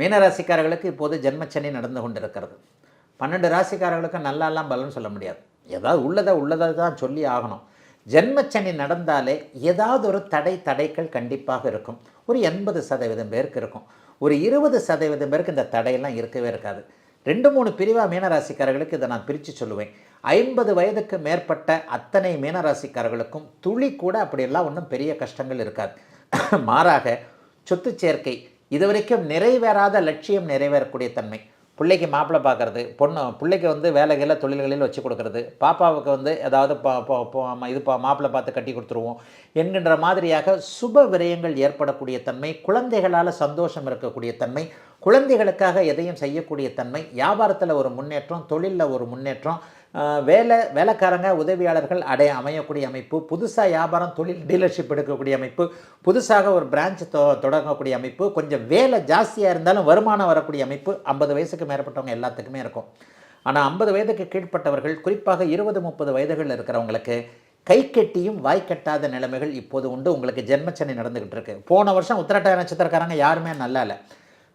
மீனராசிக்காரர்களுக்கு இப்போது ஜென்மச்சனி நடந்து கொண்டிருக்கிறது. பன்னெண்டு ராசிக்காரர்களுக்கு நல்லாலாம் பலன் சொல்ல முடியாது. ஏதாவது உள்ளதை உள்ளதை தான் சொல்லி ஆகணும். ஜென்மச்சனி நடந்தாலே ஏதாவது ஒரு தடை தடைகள் கண்டிப்பாக இருக்கும். ஒரு எண்பது சதவீதம் பேருக்கு இருக்கும். ஒரு இருபது சதவீதம் பேருக்கு இந்த தடையெல்லாம் இருக்கவே இருக்காது. ரெண்டு மூணு பிரிவாக மீனராசிக்காரர்களுக்கு இதை நான் பிரித்து சொல்லுவேன். ஐம்பது வயதுக்கு மேற்பட்ட அத்தனை மீனராசிக்காரர்களுக்கும் துளி கூட அப்படியெல்லாம் ஒன்றும் பெரிய கஷ்டங்கள் இருக்காது. மாறாக சொத்து சேர்க்கை இதுவரைக்கும் நிறைவேறாத லட்சியம் நிறைவேறக்கூடிய தன்மை. பிள்ளைக்கு மாப்பிள்ளை பார்க்குறது பொண்ணு பிள்ளைக்கு வந்து வேலைகளில் தொழில்களில் வச்சு கொடுக்கறது பாப்பாவுக்கு வந்து ஏதாவது பா- இது பா- மாப்பிள்ளை பார்த்து கட்டி கொடுத்துருவோம் என்கின்ற மாதிரியாக சுப விரயங்கள் ஏற்படக்கூடிய தன்மை குழந்தைகளால் சந்தோஷம் இருக்கக்கூடிய தன்மை குழந்தைகளுக்காக எதையும் செய்யக்கூடிய தன்மை வியாபாரத்தில் ஒரு முன்னேற்றம் தொழிலில் ஒரு முன்னேற்றம் வேலை வேலைக்காரங்க உதவியாளர்கள் அடைய அமையக்கூடிய அமைப்பு புதுசாக வியாபாரம் தொழில் டீலர்ஷிப் எடுக்கக்கூடிய அமைப்பு புதுசாக ஒரு பிரான்ச் தொ தொடங்கக்கூடிய அமைப்பு கொஞ்சம் வேலை ஜாஸ்தியாக இருந்தாலும் வருமானம் வரக்கூடிய அமைப்பு ஐம்பது வயசுக்கு மேற்பட்டவங்க எல்லாத்துக்குமே இருக்கும். ஆனால் ஐம்பது வயதுக்கு கீழ்ப்பட்டவர்கள் குறிப்பாக இருபது முப்பது வயதுகளில் இருக்கிறவங்களுக்கு கை கட்டியும் வாய் கட்டாத நிலைமைகள் இப்போது உண்டு. உங்களுக்கு ஜென்மச்சனை நடந்துக்கிட்டு இருக்கு. போன வருஷம் உத்திரட்டாய நட்சத்திரக்காரங்க யாருமே நல்லா இல்லை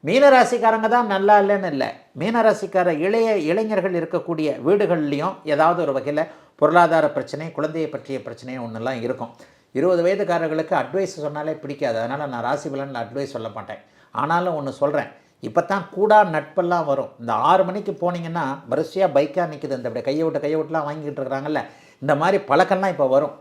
மீனராசிக்காரங்க தான் நல்லா இல்லைன்னு இல்லை. மீனராசிக்கார இளைய இளைஞர்கள் இருக்கக்கூடிய வீடுகள்லையும் ஏதாவது ஒரு வகையில் பொருளாதார பிரச்சனை குழந்தையை பற்றிய பிரச்சனை ஒன்றுலாம் இருக்கும். இருபது வயதுக்காரர்களுக்கு அட்வைஸ் சொன்னாலே பிடிக்காது. அதனால் நான் ராசி பலனில் அட்வைஸ் சொல்ல மாட்டேன். ஆனாலும் ஒன்று சொல்கிறேன் இப்போ தான் கூடா நட்பெல்லாம் வரும். இந்த ஆறு மணிக்கு போனீங்கன்னா வரிசையாக பைக்காக நிற்குது இந்த இப்படி கையை விட்டு கையை விட்டுலாம் வாங்கிட்டு இருக்கிறாங்கல்ல. இந்த மாதிரி பழக்கம்லாம் இப்போ வரும்.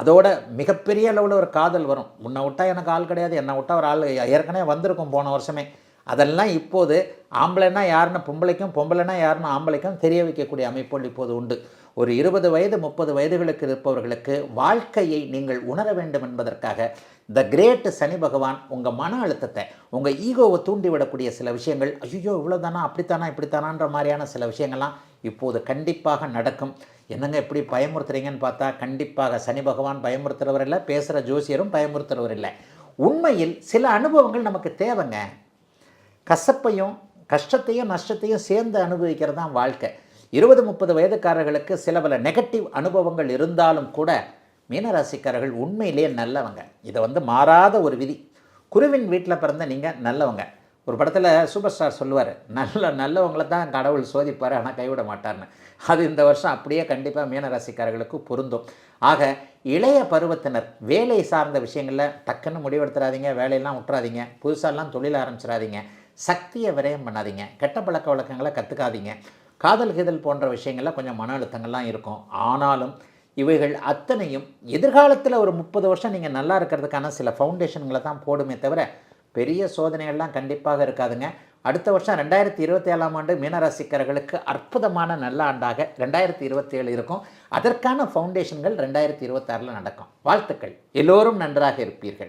அதோட மிகப்பெரிய அளவில் ஒரு காதல் வரும். உன்னை விட்டா எனக்கு ஆள் கிடையாது. என்னை விட்டா ஒரு ஆள் ஏற்கனவே வந்திருக்கும் போன வருஷமே. அதெல்லாம் இப்போது ஆம்பளைன்னா யாருன்னு பொம்பளைக்கும் பொம்பளைனா யாருன்னு ஆம்பளைக்கும் தெரிய வைக்கக்கூடிய அமைப்புகள் இப்போது உண்டு. ஒரு இருபது வயது முப்பது வயதுகளுக்கு இருப்பவர்களுக்கு வாழ்க்கையை நீங்கள் உணர வேண்டும் என்பதற்காக த கிரேட் சனி பகவான் உங்கள் மன அழுத்தத்தை உங்கள் ஈகோவை தூண்டிவிடக்கூடிய சில விஷயங்கள் ஐயோ இவ்வளோதானா அப்படித்தானா இப்படித்தானான்ற மாதிரியான சில விஷயங்கள்லாம் இப்போது கண்டிப்பாக நடக்கும். என்னங்க எப்படி பயமுறுத்துறீங்கன்னு பார்த்தா கண்டிப்பாக சனி பகவான் பயமுறுத்துறவர் இல்லை பேசுகிற ஜோசியரும் பயமுறுத்துறவர் இல்லை. உண்மையில் சில அனுபவங்கள் நமக்கு தேவைங்க. கசப்பையும் கஷ்டத்தையும் நஷ்டத்தையும் சேர்ந்து அனுபவிக்கிறது தான் வாழ்க்கை. இருபது முப்பது வயதுக்காரர்களுக்கு சில பல நெகட்டிவ் அனுபவங்கள் இருந்தாலும் கூட மீனராசிக்காரர்கள் உண்மையிலேயே நல்லவங்க. இதை வந்து மாறாத ஒரு விதி. குருவின் வீட்டில் பிறந்த நீங்கள் நல்லவங்க. ஒரு படத்தில் சூப்பர் ஸ்டார் சொல்லுவார் நல்ல நல்லவங்களை தான் கடவுள் சோதிப்பார் ஆனால் கைவிட மாட்டார்னு. அது இந்த வருஷம் அப்படியே கண்டிப்பாக மீனராசிக்காரர்களுக்கு பொருந்தும். ஆக இளைய பருவத்தினர் வேலை சார்ந்த விஷயங்களில் டக்குன்னு முடிவெடுத்துறாதீங்க வேலையெல்லாம் விட்டுறாதீங்க புதுசாலாம் தொழில் ஆரம்பிச்சிடாதீங்க. சக்தியை விரயம் பண்ணாதீங்க. கெட்ட பழக்க வழக்கங்களை கற்றுக்காதீங்க காதல் கீதல் போன்ற விஷயங்களில் கொஞ்சம் மன அழுத்தங்கள்லாம் இருக்கும். ஆனாலும் இவைகள் அத்தனையும் எதிர்காலத்தில் ஒரு முப்பது வருஷம் நீங்கள் நல்லா இருக்கிறதுக்கான சில ஃபவுண்டேஷன்களை தான் போடுமே தவிர பெரிய சோதனைகள்லாம் கண்டிப்பாக இருக்காதுங்க. அடுத்த வருஷம் ரெண்டாயிரத்தி இருபத்தி ஏழாம் ஆண்டு மீனராசிக்காரர்களுக்கு அற்புதமான நல்ல ஆண்டாக ரெண்டாயிரத்தி இருபத்தி ஏழு இருக்கும். அதற்கான ஃபவுண்டேஷன்கள் ரெண்டாயிரத்தி இருபத்தாறில் நடக்கும். வாழ்த்துக்கள். எல்லோரும் நன்றாக இருப்பீர்கள்.